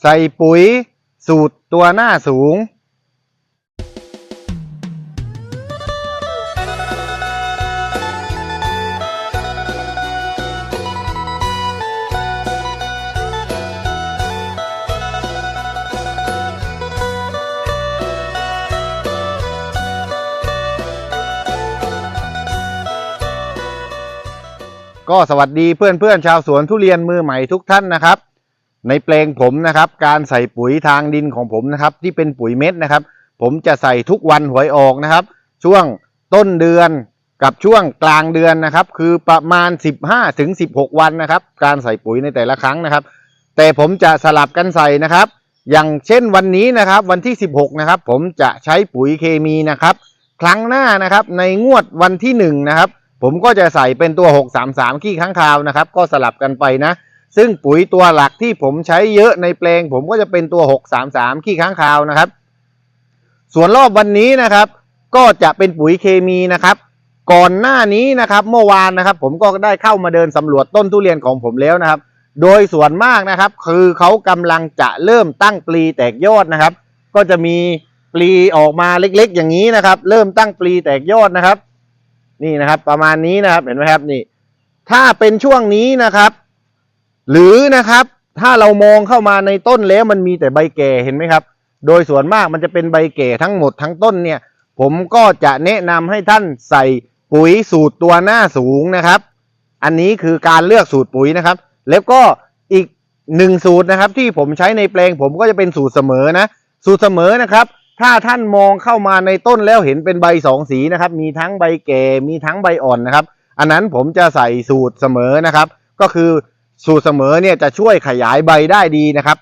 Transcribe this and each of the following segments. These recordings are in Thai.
ใส่ปุ๋ย สูตรตัวหน้าสูง ก็สวัสดีเพื่อนเพื่อนๆชาวสวนทุเรียนมือใหม่ทุกท่านนะครับ ในแปลงผมนะครับ การใส่ปุ๋ยทางดินของผมนะครับ ที่เป็นปุ๋ยเม็ดนะครับ ผมจะใส่ทุกวันหวยออกนะครับ ช่วงต้นเดือนกับช่วงกลางเดือนนะครับ คือประมาณ 15ถึง16 วันนะครับ การใส่ปุ๋ยในแต่ละครั้งนะครับ แต่ผมจะสลับกันใส่นะครับ อย่างเช่นวันนี้นะครับ วันที่ 16 นะครับ ผมจะใช้ปุ๋ยเคมีนะครับ ครั้งหน้านะครับในงวดวันที่1นะครับผมก็จะใส่เป็นตัว 633 ขี้ค้างคาวนะครับ ก็สลับกันไปนะ ซึ่งปุ๋ยตัวหลักที่ผมใช้เยอะในแปลง ผมก็จะเป็นตัว 633 ขี้ค้างคาวนะครับ ส่วนรอบวันนี้นะครับ ก็จะเป็นปุ๋ยเคมีนะครับ ก่อนหน้านี้นะครับ เมื่อวานนะครับ ผมก็ได้เข้ามาเดินสำรวจต้นทุเรียนของผมแล้วนะครับ โดยส่วนมากนะครับ คือเขากำลังจะเริ่มตั้งปลีแตกยอดนะครับ ก็จะมีปลีออกมาเล็ก ๆ อย่างนี้นะครับ เริ่มตั้งปลีแตกยอดนะครับ นี่นะครับ ประมาณนี้นะครับเห็นไหมครับนี่ ถ้าเป็นช่วงนี้นะครับ หรือนะครับถ้าเรามองเข้ามาในต้นแล้วมันมีแต่ใบแก่เห็นไหมครับ โดยส่วนมากมันจะเป็นใบแก่ทั้งหมดทั้งต้นเนี่ย ผมก็จะแนะนำให้ท่านใส่ปุ๋ยสูตรตัวหน้าสูงนะครับ อันนี้คือการเลือกสูตรปุ๋ยนะครับ แล้วก็อีกหนึ่งสูตรนะครับ ที่ผมใช้ในแปลงผมก็จะเป็นสูตรเสมอนะ สูตรเสมอนะครับ ถ้าท่านมองเข้ามาในต้นแล้วเห็นเป็นใบสองสีนะครับ มีทั้งใบแก่มีทั้งใบอ่อนนะครับ อันนั้นผมจะใส่สูตรเสมอนะครับ ก็คือ สูตรเสมอเนี่ยจะช่วยขยายใบได้ดีนะครับ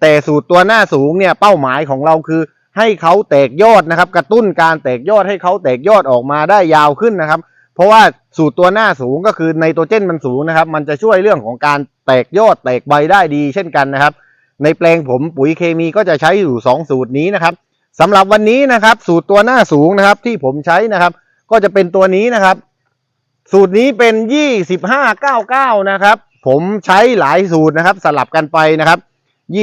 แต่สูตรตัวหน้าสูงเนี่ยเป้าหมายของเราคือให้เขาแตกยอดนะครับ กระตุ้นการแตกยอดให้เขาแตกยอดออกมาได้ยาวขึ้นนะครับ เพราะว่าสูตรตัวหน้าสูงก็คือไนโตรเจนมันสูงนะครับ มันจะช่วยเรื่องของการแตกยอดแตกใบได้ดี เช่นกันนะครับ ในแปลงผมปุ๋ยเคมีก็จะใช้อยู่ 2 สูตรนี้นะครับสำหรับวันนี้นะครับ สูตรตัวหน้าสูงนะครับ ที่ผมใช้นะครับ ก็จะเป็นตัวนี้นะครับ สูตรนี้เป็น 2599 นะครับ ผมใช้หลายสูตรนะครับ สลับกันไปนะครับ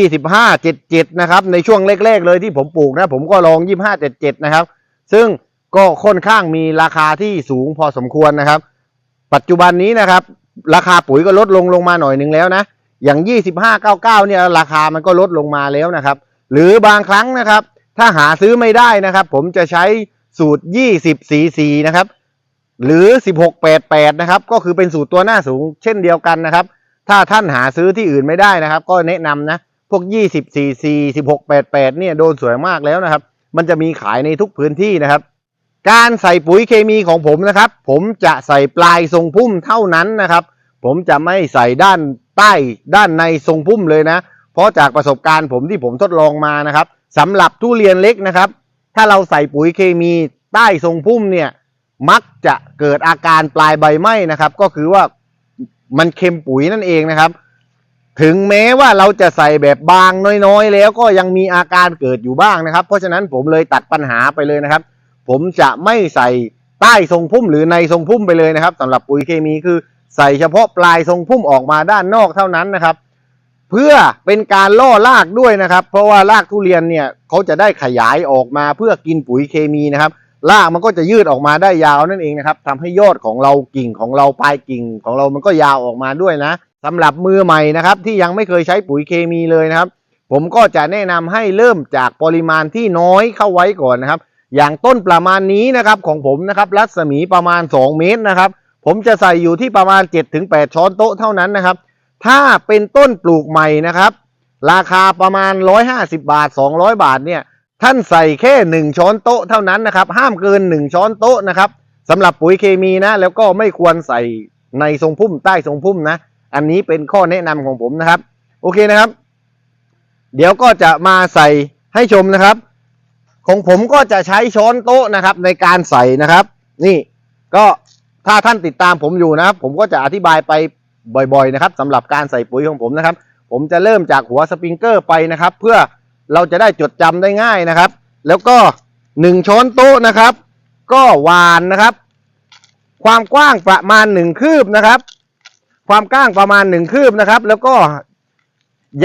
25 77นะครับ ในช่วงแรกๆเลยที่ผมปลูกนะ ผมก็ลอง25 77นะครับ ซึ่งก็ค่อนข้างมีราคาที่สูงพอสมควรนะครับ ปัจจุบันนี้นะครับ ราคาปุ๋ยก็ลดลงลงมาหน่อยหนึ่งแล้วนะ อย่าง2599เนี่ยราคามันก็ลดลงมาแล้วนะครับ หรือบางครั้งนะครับ ถ้าหาซื้อไม่ได้นะครับ ผมจะใช้สูตร20 cc นะครับ หรือ 1688 นะครับ ก็คือเป็นสูตรตัวหน้าสูงเช่นเดียวกันนะครับ ถ้าท่านหาซื้อที่อื่นไม่ได้นะครับ ก็แนะนำนะ พวก 20 cc 1688 เนี่ยโดนสวยมากแล้วนะครับ มันจะมีขายในทุกพื้นที่นะครับ การใส่ปุ๋ยเคมีของผมนะครับ ผมจะใส่ปลายทรงพุ่มเท่านั้นนะครับ ผมจะไม่ใส่ด้านใต้ด้านในทรงพุ่มเลยนะ เพราะจากประสบการณ์ผมที่ผมทดลองมานะครับสำหรับทุเรียนเล็กนะครับ ถ้าเราใส่ปุ๋ยเคมีใต้ทรงพุ่มเนี่ย มักจะเกิดอาการปลายใบไหม้นะครับ ก็คือว่ามันเค็มปุ๋ยนั่นเองนะครับ ถึงแม้ว่าเราจะใส่แบบบางน้อยๆ แล้วก็ยังมีอาการเกิดอยู่บ้างนะครับ เพราะฉะนั้นผมเลยตัดปัญหาไปเลยนะครับ ผมจะไม่ใส่ใต้ทรงพุ่มหรือในทรงพุ่มไปเลยนะครับสำหรับปุ๋ยเคมีคือใส่เฉพาะปลายทรงพุ่มออกมาด้านนอกเท่านั้นนะครับ เพื่อเป็นการล่อรากด้วยนะครับ เพราะว่ารากทุเรียนเนี่ยเขาจะได้ขยายออกมาเพื่อกินปุ๋ยเคมีนะครับ รากมันก็จะยืดออกมาได้ยาวนั่นเองนะครับทำให้ยอดของเรากิ่งของเราปลายกิ่งของเรามันก็ยาวออกมาด้วยนะสำหรับมือใหม่นะครับที่ยังไม่เคยใช้ปุ๋ยเคมีเลยนะครับ ผมก็จะแนะนำให้เริ่มจากปริมาณที่น้อยเข้าไว้ก่อนนะครับ อย่างต้นประมาณนี้นะครับของผมนะครับรัศมีประมาณ 2 เมตรนะครับ ผมจะใส่อยู่ที่ประมาณ 7-8 ช้อนโต๊ะเท่านั้นนะครับ ถ้าเป็นต้นปลูกใหม่นะครับ ราคาประมาณ 150 บาท 200 บาทเนี่ย ท่านใส่แค่ 1 ช้อนโต๊ะเท่านั้นนะครับห้ามเกิน 1 ช้อนโต๊ะนะครับสำหรับปุ๋ยเคมีนะ แล้วก็ไม่ควรใส่ในทรงพุ่มใต้ทรงพุ่มนะ อันนี้เป็นข้อแนะนำของผมนะครับ โอเคนะครับ เดี๋ยวก็จะมาใส่ให้ชมนะครับ ของผมก็จะใช้ช้อนโต๊ะนะครับ ในการใส่นะครับ นี่ก็ถ้าท่านติดตามผมอยู่นะครับ ผมก็จะอธิบายไปบ่อยๆนะครับสำหรับการใส่ปุ๋ยของผมนะครับ ผมจะเริ่มจากหัวสปริงเกอร์ไปนะครับ เพื่อ เราจะได้จดจำได้ง่ายนะครับ แล้วก็หนึ่งช้อนโต๊ะนะครับ ก็หวานนะครับ ความกว้างประมาณหนึ่งคืบนะครับ ความกว้างประมาณหนึ่งคืบนะครับ แล้วก็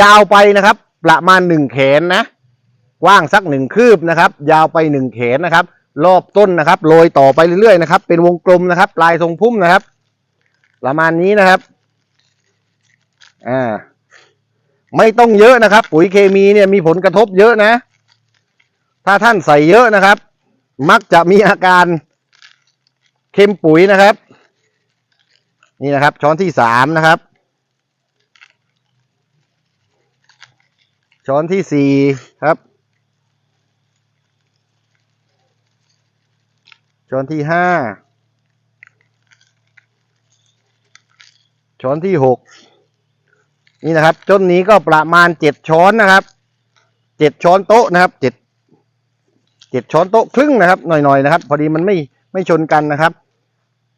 ยาวไปนะครับ ประมาณหนึ่งแขนนะกว้างสักหนึ่งคืบนะครับ ยาวไปหนึ่งแขนนะครับ รอบต้นนะครับโรยต่อไปเรื่อยๆนะครับ เป็นวงกลมนะครับ ปลายทรงพุ่มนะครับ ประมาณนี้นะครับ อ่า ไม่ต้องเยอะนะครับ ปุ๋ยเคมีเนี่ยมีผลกระทบเยอะนะ ถ้าท่านใส่เยอะนะครับ มักจะมีอาการเค็มปุ๋ยนะครับ นี่นะครับ ช้อนที่สามนะครับ ช้อนที่สี่ครับ ช้อนที่ห้าช้อนที่หก นี่นะครับต้นนี้ก็ประมาณเจ็ดช้อนนะครับเจ็ดช้อนโต๊ะนะครับเจ็ดเจ็ดช้อนโต๊ะครึ่งนะครับหน่อยๆนะครับ พอดีมันไม่ไม่ชนกันนะครับ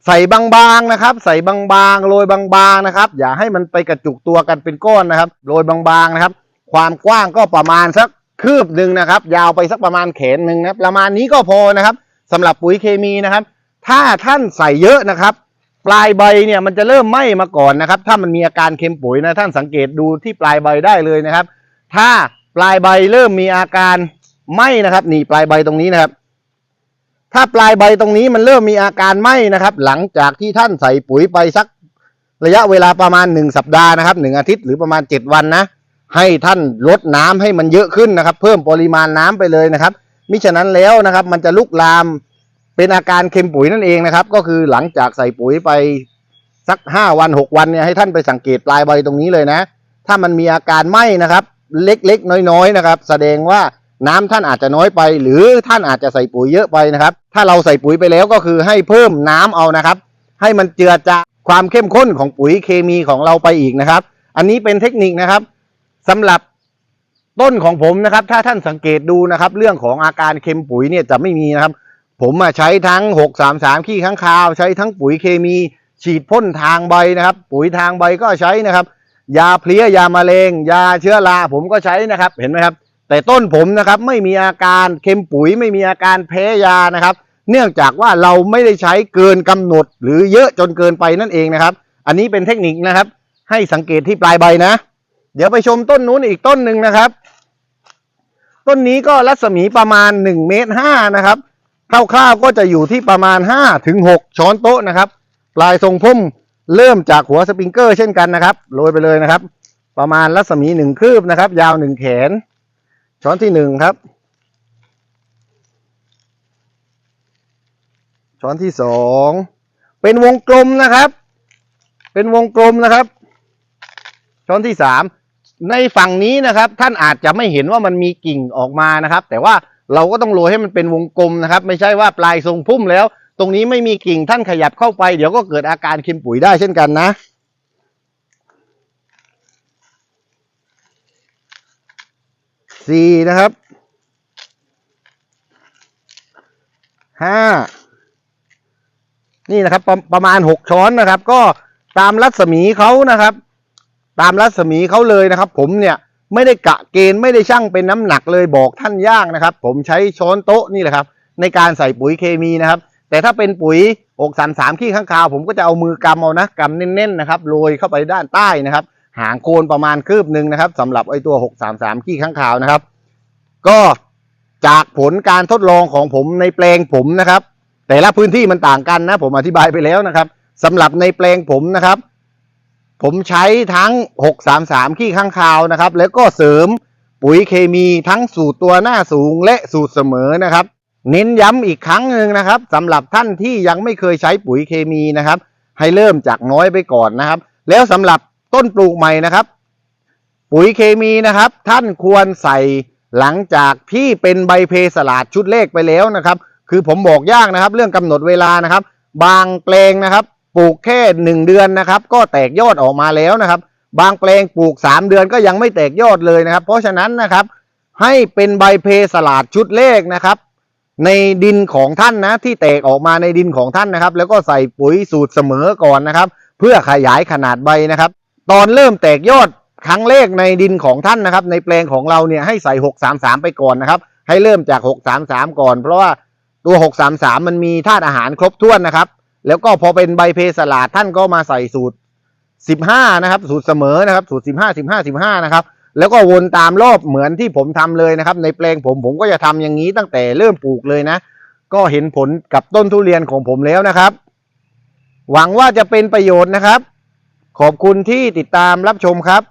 ใส่บางๆนะครับ ใส่บางๆโรยบางๆนะครับ อย่าให้มันไปกระจุกตัวกันเป็นก้อนนะครับโรยบางๆนะครับ ความกว้างก็ประมาณสักคืบหนึ่งนะครับ ยาวไปสักประมาณแขนหนึ่งนะประมาณนี้ก็พอนะครับสำหรับปุ๋ยเคมีนะครับ ถ้าท่านใส่เยอะนะครับ ปลายใบเนี่ยมันจะเริ่มไหม้มาก่อนนะครับ ถ้ามันมีอาการเค็มปุ๋ยนะท่านสังเกตดูที่ปลายใบได้เลยนะครับ ถ้าปลายใบเริ่มมีอาการไหม้นะครับนี่ปลายใบตรงนี้นะครับ ถ้าปลายใบตรงนี้มันเริ่มมีอาการไหม้นะครับ หลังจากที่ท่านใส่ปุ๋ยไปสักระยะเวลาประมาณหนึ่งสัปดาห์นะครับหนึ่งอาทิตย์หรือประมาณเจ็ดวันนะให้ท่านลดน้ำให้มันเยอะขึ้นนะครับ เพิ่มปริมาณน้ำไปเลยนะครับมิฉะนั้นแล้วนะครับ มันจะลุกลาม เป็นอาการเค็มปุ๋ยนั่นเองนะครับ ก็คือหลังจากใส่ปุ๋ยไปสักห้าวันหกวันเนี่ยให้ท่านไปสังเกตปลายใบตรงนี้เลยนะ ถ้ามันมีอาการไหม้นะครับ เล็กๆ น้อยๆนะครับ แสดงว่าน้ำท่านอาจจะน้อยไป หรือท่านอาจจะใส่ปุ๋ยเยอะไปนะครับ ถ้าเราใส่ปุ๋ยไปแล้วก็คือให้เพิ่มน้ำเอานะครับ ให้มันเจือจางความเข้มข้นของปุ๋ยเคมีของเราไปอีกนะครับ อันนี้เป็นเทคนิคนะครับสำหรับต้นของผมนะครับ ถ้าท่านสังเกตดูนะครับ เรื่องของอาการเค็มปุ๋ยเนี่ยจะไม่มีนะครับ ผมมาใช้ทั้ง 633 ขี้ข้างคาว ใช้ทั้งปุ๋ยเคมี ฉีดพ่นทางใบนะครับ ปุ๋ยทางใบก็ใช้นะครับ ยาเพลี้ยยามาเร็งยาเชื้อราผมก็ใช้นะครับเห็นไหมครับ แต่ต้นผมนะครับไม่มีอาการเค็มปุ๋ยไม่มีอาการแพ้ยานะครับ เนื่องจากว่าเราไม่ได้ใช้เกินกำหนด หรือเยอะจนเกินไปนั่นเองนะครับ อันนี้เป็นเทคนิคนะครับ ให้สังเกตที่ปลายใบนะ เดี๋ยวไปชมต้นนู้นอีกต้นหนึ่งนะครับ ต้นนี้ก็รัศมีประมาณหนึ่งเมตรห้านะครับ คร่าวๆก็จะอยู่ที่ประมาณห้าถึงหกช้อนโต๊ะนะครับปลายทรงพุ่มเริ่มจากหัวสปริงเกอร์เช่นกันนะครับโรยไปเลยนะครับ ประมาณรัศมีหนึ่งคืบนะครับ ยาวหนึ่งแขน ช้อนที่หนึ่งครับ ช้อนที่สองเป็นวงกลมนะครับ เป็นวงกลมนะครับ ช้อนที่สามในฝั่งนี้นะครับ ท่านอาจจะไม่เห็นว่ามันมีกิ่งออกมานะครับ แต่ว่า เราก็ต้องโรยให้มันเป็นวงกลมนะครับ ไม่ใช่ว่าปลายทรงพุ่มแล้ว ตรงนี้ไม่มีกิ่งท่านขยับเข้าไปเดี๋ยวก็เกิดอาการเค็มปุ๋ยได้เช่นกันนะสี่นะครับห้านี่นะครับประประมาณหกช้อนนะครับ ก็ตามรัศมีเขานะครับ ตามรัศมีเขาเลยนะครับ ผมเนี่ย ไม่ได้กะเกณฑ์ไม่ได้ชั่งเป็นน้ำหนักเลยบอกท่านย่างนะครับ ผมใช้ช้อนโต๊ะนี่แหละครับ ในการใส่ปุ๋ยเคมีนะครับ แต่ถ้าเป็นปุ๋ยอกสามสามขี้ข้างคาวผมก็จะเอามือกำเอานะกำเน้นๆนะครับโรยเข้าไปด้านใต้นะครับ หางโคนประมาณคืบหนึ่งนะครับสำหรับไอตัวหกสามสามขี้ข้างคาวนะครับ ก็จากผลการทดลองของผมในแปลงผมนะครับ แต่ละพื้นที่มันต่างกันนะ ผมอธิบายไปแล้วนะครับสำหรับในแปลงผมนะครับ ผมใช้ทั้ง 633 ขี้ข้างคาวนะครับ แล้วก็เสริมปุ๋ยเคมีทั้งสูตรตัวหน้าสูงและสูตรเสมอนะครับ เน้นย้ำอีกครั้งหนึ่งนะครับสำหรับท่านที่ยังไม่เคยใช้ปุ๋ยเคมีนะครับ ให้เริ่มจากน้อยไปก่อนนะครับ แล้วสำหรับต้นปลูกใหม่นะครับ ปุ๋ยเคมีนะครับ ท่านควรใส่หลังจากที่เป็นใบเพสลาดชุดเลขไปแล้วนะครับ คือผมบอกยากนะครับ เรื่องกำหนดเวลานะครับ บางแปลงนะครับ ปลูกแค่หนึ่งเดือนนะครับ ก็แตกยอดออกมาแล้วนะครับ บางแปลงปลูกสามเดือนก็ยังไม่แตกยอดเลยนะครับ เพราะฉะนั้นนะครับ ให้เป็นใบเพสลาดชุดเลขนะครับ ในดินของท่านนะที่แตกออกมาในดินของท่านนะครับ แล้วก็ใส่ปุ๋ยสูตรเสมอก่อนนะครับ เพื่อขยายขนาดใบนะครับ ตอนเริ่มแตกยอดครั้งแรกในดินของท่านนะครับ ในแปลงของเราเนี่ยให้ใส่633ไปก่อนนะครับ ให้เริ่มจาก633ก่อน เพราะว่าตัว 633 มันมีธาตุอาหารครบถ้วนนะครับ แล้วก็พอเป็นใบเพสลาดท่านก็มาใส่สูตร 15 นะครับ สูตรเสมอนะครับ สูตร 15 15 15 นะครับ แล้วก็วนตามรอบเหมือนที่ผมทำเลยนะครับ ในแปลงผมผมก็จะทำอย่างนี้ตั้งแต่เริ่มปลูกเลยนะ ก็เห็นผลกับต้นทุเรียนของผมแล้วนะครับ หวังว่าจะเป็นประโยชน์นะครับ ขอบคุณที่ติดตามรับชมครับ